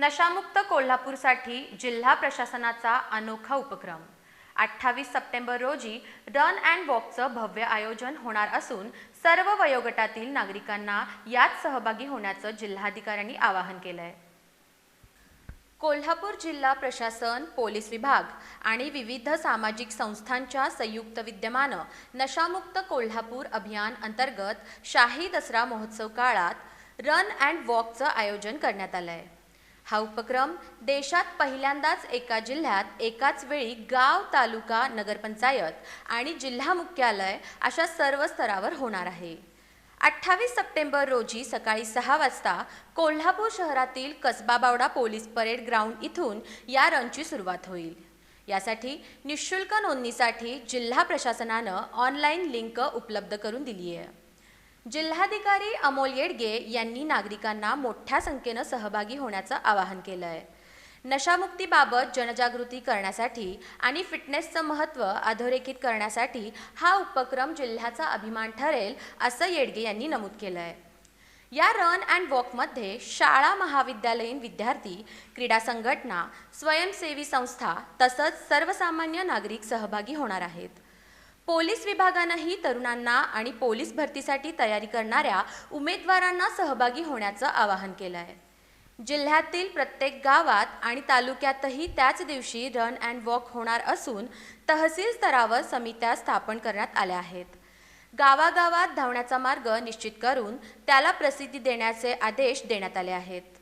नशामुक्त कोल्हापूरसाठी जिल्हा प्रशासनाचा अनोखा उपक्रम. अठ्ठावीस सप्टेंबर रोजी रन अँड वॉकचं भव्य आयोजन होणार असून सर्व वयोगटातील नागरिकांना यात सहभागी होण्याचं जिल्हाधिकाऱ्यांनी आवाहन केलं आहे कोल्हापूर जिल्हा प्रशासन पोलीस विभाग आणि विविध सामाजिक संस्थांच्या संयुक्त विद्यमानं नशामुक्त कोल्हापूर अभियान अंतर्गत शाही दसरा महोत्सव काळात रन अँड वॉकचं आयोजन करण्यात आलं आहे हा उपक्रम देशात पहिल्यांदाच एका जिल्ह्यात एकाच वेळी गाव तालुका नगरपंचायत आणि जिल्हा मुख्यालय अशा सर्व स्तरावर होणार आहे. अठ्ठावीस सप्टेंबर रोजी सकाळी सहा वाजता कोल्हापूर शहरातील Kasba Bawda police parade ground इथून या रनची सुरुवात होईल. यासाठी निशुल्क नोंदणीसाठी जिल्हा प्रशासनानं ऑनलाईन लिंक उपलब्ध करून दिली आहे जिल्हाधिकारी अमोल येडगे यांनी नागरिकांना मोठ्या संख्येनं सहभागी होण्याचं आवाहन केलं आहे नशामुक्तीबाबत जनजागृती करण्यासाठी आणि फिटनेसचं महत्त्व अधोरेखित करण्यासाठी हा उपक्रम जिल्ह्याचा अभिमान ठरेल असं येडगे यांनी नमूद केलं आहे या रन अँड वॉकमध्ये शाळा महाविद्यालयीन विद्यार्थी क्रीडा संघटना स्वयंसेवी संस्था तसंच सर्वसामान्य नागरिक सहभागी होणार आहेत. पोलीस विभागानंही तरुणांना आणि पोलीस भरतीसाठी तयारी करणाऱ्या उमेदवारांना सहभागी होण्याचं आवाहन केलं आहे जिल्ह्यातील प्रत्येक गावात आणि तालुक्यातही त्याच दिवशी रन अँड वॉक होणार असून तहसील स्तरावर समित्या स्थापन करण्यात आल्या आहेत. गावागावात धावण्याचा मार्ग निश्चित करून त्याला प्रसिद्धी देण्याचे आदेश देण्यात आले आहेत.